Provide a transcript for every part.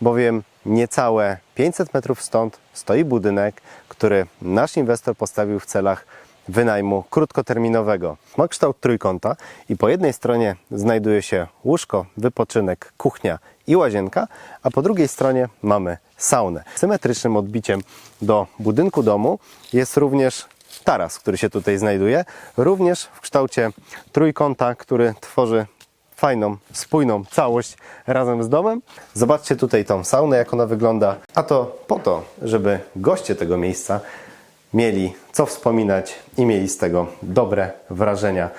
bowiem niecałe 500 metrów stąd stoi budynek, który nasz inwestor postawił w celach wynajmu krótkoterminowego. Ma kształt trójkąta i po jednej stronie znajduje się łóżko, wypoczynek, kuchnia i łazienka, a po drugiej stronie mamy saunę. Symetrycznym odbiciem do budynku domu jest również taras, który się tutaj znajduje, również w kształcie trójkąta, który tworzy fajną, spójną całość razem z domem. Zobaczcie tutaj tą saunę, jak ona wygląda. A to po to, żeby goście tego miejsca mieli co wspominać i mieli z tego dobre wrażenia.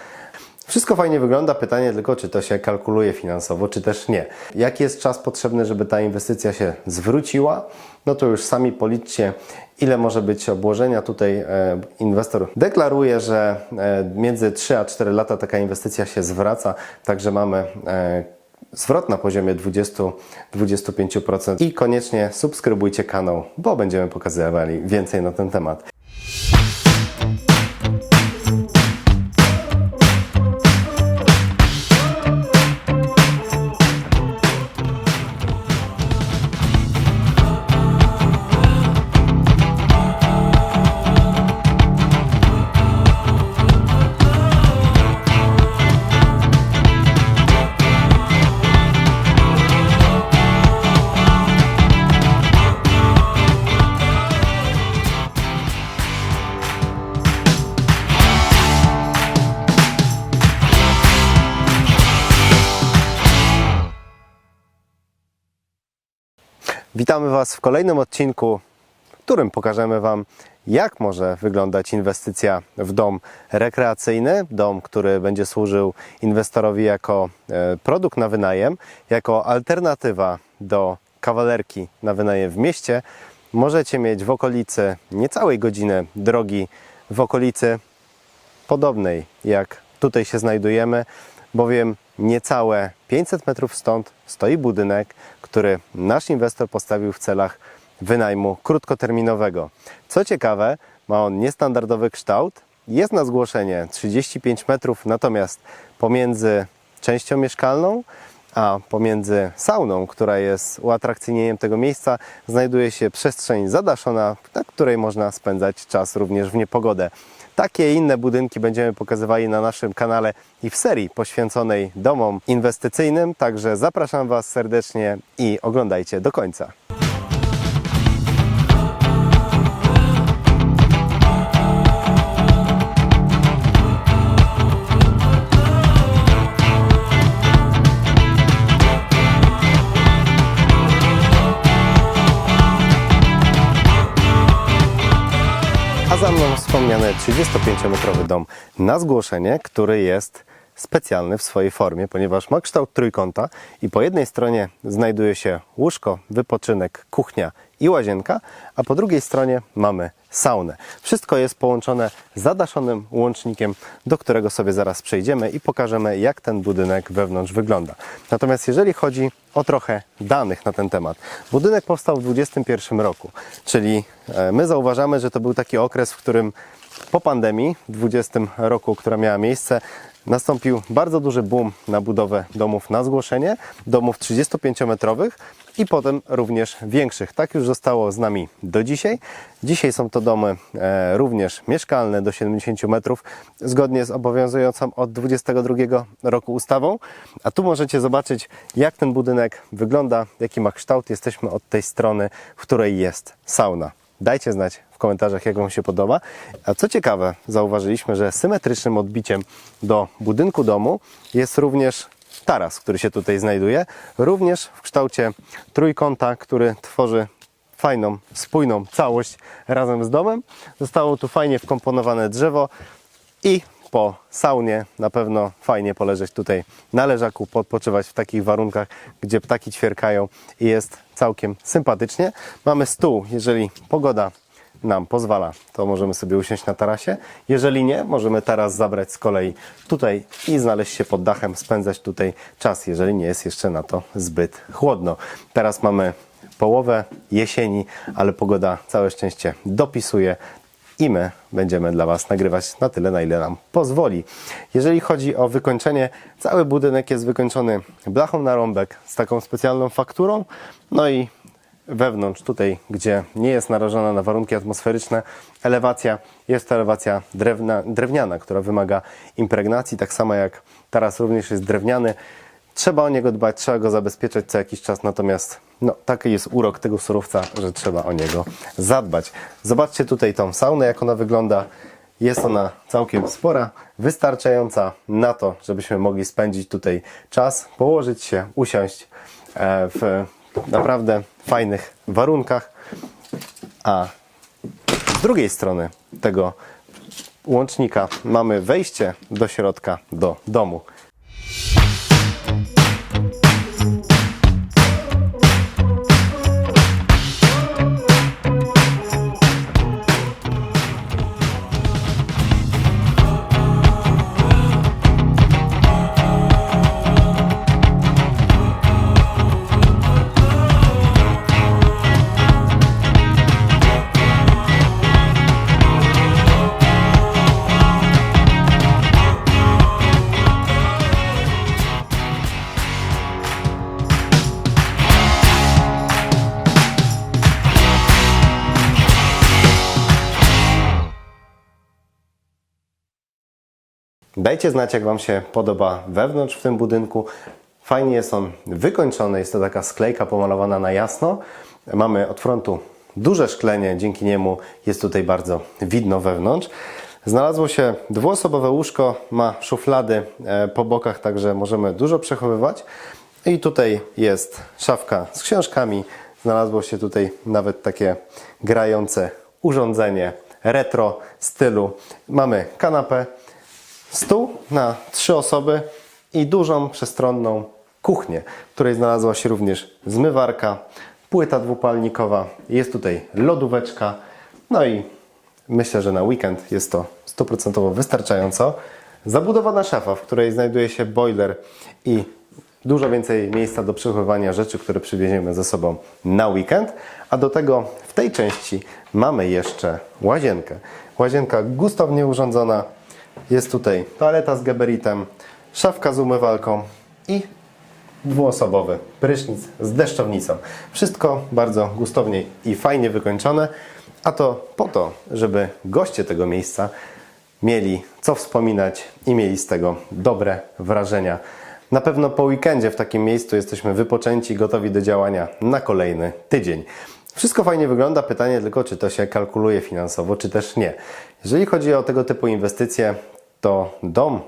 Wszystko fajnie wygląda, pytanie tylko, czy to się kalkuluje finansowo, czy też nie. Jaki jest czas potrzebny, żeby ta inwestycja się zwróciła? No to już sami policzcie, ile może być obłożenia. Tutaj e, inwestor deklaruje, że e, między 3 a 4 lata taka inwestycja się zwraca, także mamy e, zwrot na poziomie 20-25%. I koniecznie subskrybujcie kanał, bo będziemy pokazywali więcej na ten temat. Witamy Was w kolejnym odcinku, w którym pokażemy Wam, jak może wyglądać inwestycja w dom rekreacyjny, dom, który będzie służył inwestorowi jako e, produkt na wynajem, jako alternatywa do kawalerki na wynajem w mieście. Możecie mieć w okolicy niecałej godziny drogi, w okolicy podobnej jak tutaj się znajdujemy, bowiem niecałe 500 metrów stąd stoi budynek, który nasz inwestor postawił w celach wynajmu krótkoterminowego. Co ciekawe, ma on niestandardowy kształt, jest na zgłoszenie 35 metrów, natomiast pomiędzy częścią mieszkalną a pomiędzy sauną, która jest uatrakcyjnieniem tego miejsca, znajduje się przestrzeń zadaszona, na której można spędzać czas również w niepogodę. Takie i inne budynki będziemy pokazywali na naszym kanale i w serii poświęconej domom inwestycyjnym, także zapraszam Was serdecznie i oglądajcie do końca. Za mną wspomniany 35-metrowy dom na zgłoszenie, który jest specjalny w swojej formie, ponieważ ma kształt trójkąta i po jednej stronie znajduje się łóżko, wypoczynek, kuchnia i łazienka, a po drugiej stronie mamy saunę. Wszystko jest połączone zadaszonym łącznikiem, do którego sobie zaraz przejdziemy i pokażemy, jak ten budynek wewnątrz wygląda. Natomiast jeżeli chodzi o trochę danych na ten temat, budynek powstał w 2021 roku, czyli e, my zauważamy, że to był taki okres, w którym po pandemii w 2020 roku, która miała miejsce, nastąpił bardzo duży boom na budowę domów na zgłoszenie, domów 35-metrowych i potem również większych. Tak już zostało z nami do dzisiaj. Dzisiaj są to domy e, również mieszkalne do 70 metrów, zgodnie z obowiązującą od 22 roku ustawą. A tu możecie zobaczyć, jak ten budynek wygląda, jaki ma kształt. Jesteśmy od tej strony, w której jest sauna. Dajcie znać w komentarzach, jak Wam się podoba. A co ciekawe, zauważyliśmy, że symetrycznym odbiciem do budynku domu jest również taras, który się tutaj znajduje, również w kształcie trójkąta, który tworzy fajną, spójną całość razem z domem. Zostało tu fajnie wkomponowane drzewo i po saunie na pewno fajnie poleżeć tutaj na leżaku, podpoczywać w takich warunkach, gdzie ptaki ćwierkają i jest całkiem sympatycznie. Mamy stół, jeżeli pogoda nam pozwala, to możemy sobie usiąść na tarasie. Jeżeli nie, możemy taras zabrać z kolei tutaj i znaleźć się pod dachem, spędzać tutaj czas, jeżeli nie jest jeszcze na to zbyt chłodno. Teraz mamy połowę jesieni, ale pogoda całe szczęście dopisuje. I my będziemy dla Was nagrywać na tyle, na ile nam pozwoli. Jeżeli chodzi o wykończenie, cały budynek jest wykończony blachą na rąbek z taką specjalną fakturą, no i wewnątrz, tutaj, gdzie nie jest narażona na warunki atmosferyczne, elewacja jest to elewacja drewna, drewniana, która wymaga impregnacji, tak samo jak taras również jest drewniany. Trzeba o niego dbać, trzeba go zabezpieczać co jakiś czas, natomiast no, taki jest urok tego surowca, że trzeba o niego zadbać. Zobaczcie tutaj tą saunę, jak ona wygląda. Jest ona całkiem spora, wystarczająca na to, żebyśmy mogli spędzić tutaj czas, położyć się, usiąść e, w naprawdę fajnych warunkach. A z drugiej strony tego łącznika mamy wejście do środka, do domu. Dajcie znać, jak Wam się podoba wewnątrz w tym budynku. Fajnie jest on wykończony, jest to taka sklejka pomalowana na jasno. Mamy od frontu duże szklenie, dzięki niemu jest tutaj bardzo widno wewnątrz. Znalazło się dwuosobowe łóżko, ma szuflady e, po bokach, także możemy dużo przechowywać. I tutaj jest szafka z książkami. Znalazło się tutaj nawet takie grające urządzenie retro stylu. Mamy kanapę, stół na trzy osoby i dużą, przestronną kuchnię, w której znalazła się również zmywarka, płyta dwupalnikowa, jest tutaj lodóweczka, no i myślę, że na weekend jest to stuprocentowo wystarczająco. Zabudowana szafa, w której znajduje się boiler i dużo więcej miejsca do przechowywania rzeczy, które przywieziemy ze sobą na weekend, a do tego w tej części mamy jeszcze łazienkę. Łazienka gustownie urządzona, jest tutaj toaleta z geberitem, szafka z umywalką i dwuosobowy prysznic z deszczownicą. Wszystko bardzo gustownie i fajnie wykończone, a to po to, żeby goście tego miejsca mieli co wspominać i mieli z tego dobre wrażenia. Na pewno po weekendzie w takim miejscu jesteśmy wypoczęci, gotowi do działania na kolejny tydzień. Wszystko fajnie wygląda, pytanie tylko, czy to się kalkuluje finansowo, czy też nie. Jeżeli chodzi o tego typu inwestycje, to dom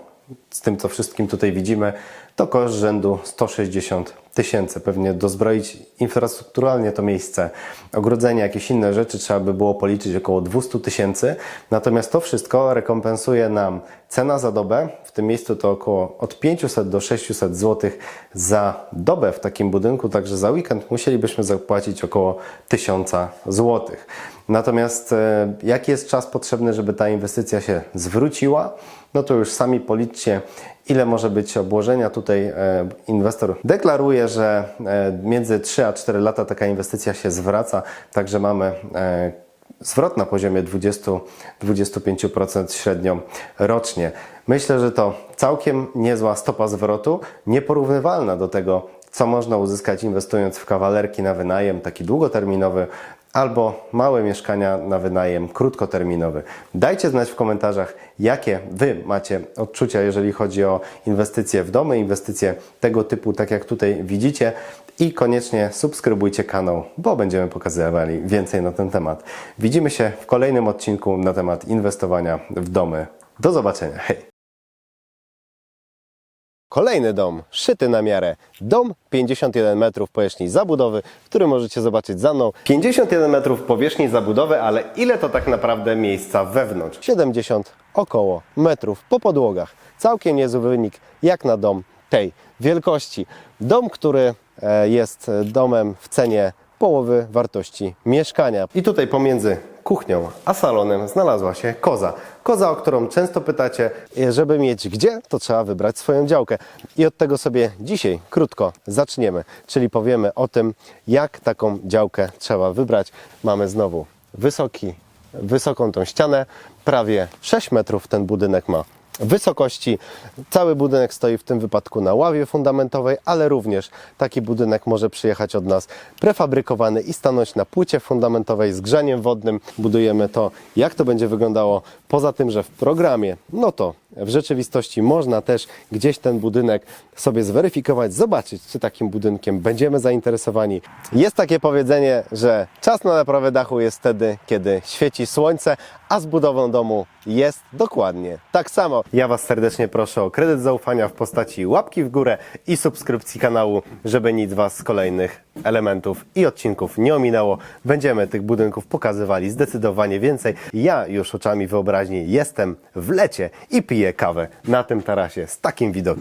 z tym, co wszystkim tutaj widzimy, to koszt rzędu 160 tysięcy. Pewnie dozbroić infrastrukturalnie to miejsce, ogrodzenie, jakieś inne rzeczy trzeba by było policzyć około 200 tysięcy. Natomiast to wszystko rekompensuje nam cena za dobę. W tym miejscu to około od 500 do 600 zł za dobę w takim budynku, także za weekend musielibyśmy zapłacić około 1000 zł. Natomiast e, jaki jest czas potrzebny, żeby ta inwestycja się zwróciła? No to już sami policzcie, ile może być obłożenia. Tutaj e, inwestor deklaruje, że e, między 3 a 4 lata taka inwestycja się zwraca, także mamy e, zwrot na poziomie 20-25% średnio rocznie. Myślę, że to całkiem niezła stopa zwrotu, nieporównywalna do tego, co można uzyskać inwestując w kawalerki na wynajem, taki długoterminowy, albo małe mieszkania na wynajem krótkoterminowy. Dajcie znać w komentarzach, jakie Wy macie odczucia, jeżeli chodzi o inwestycje w domy, inwestycje tego typu, tak jak tutaj widzicie. I koniecznie subskrybujcie kanał, bo będziemy pokazywali więcej na ten temat. Widzimy się w kolejnym odcinku na temat inwestowania w domy. Do zobaczenia. Hej! Kolejny dom, szyty na miarę. Dom 51 metrów powierzchni zabudowy, który możecie zobaczyć za mną. 51 metrów powierzchni zabudowy, ale ile to tak naprawdę miejsca wewnątrz? 70 około metrów po podłogach. Całkiem niezły wynik jak na dom tej wielkości. Dom, który e, jest domem w cenie połowy wartości mieszkania. I tutaj pomiędzy kuchnią a salonem znalazła się koza. Koza, o którą często pytacie, E, żeby mieć gdzie, to trzeba wybrać swoją działkę. I od tego sobie dzisiaj krótko zaczniemy, czyli powiemy o tym, jak taką działkę trzeba wybrać. Mamy znowu wysoki wysoką tą ścianę. Prawie 6 metrów ten budynek ma wysokości. Cały budynek stoi w tym wypadku na ławie fundamentowej, ale również taki budynek może przyjechać od nas prefabrykowany i stanąć na płycie fundamentowej z grzaniem wodnym. Budujemy to, jak to będzie wyglądało. Poza tym, że w programie, no to w rzeczywistości można też gdzieś ten budynek sobie zweryfikować, zobaczyć, czy takim budynkiem będziemy zainteresowani. Jest takie powiedzenie, że czas na naprawę dachu jest wtedy, kiedy świeci słońce, a z budową domu jest dokładnie tak samo. Ja Was serdecznie proszę o kredyt zaufania w postaci łapki w górę i subskrypcji kanału, żeby nic Was z kolejnych elementów i odcinków nie ominęło. Będziemy tych budynków pokazywali zdecydowanie więcej. Ja już oczami wyobraźni jestem w lecie i piję kawę na tym tarasie z takim widokiem.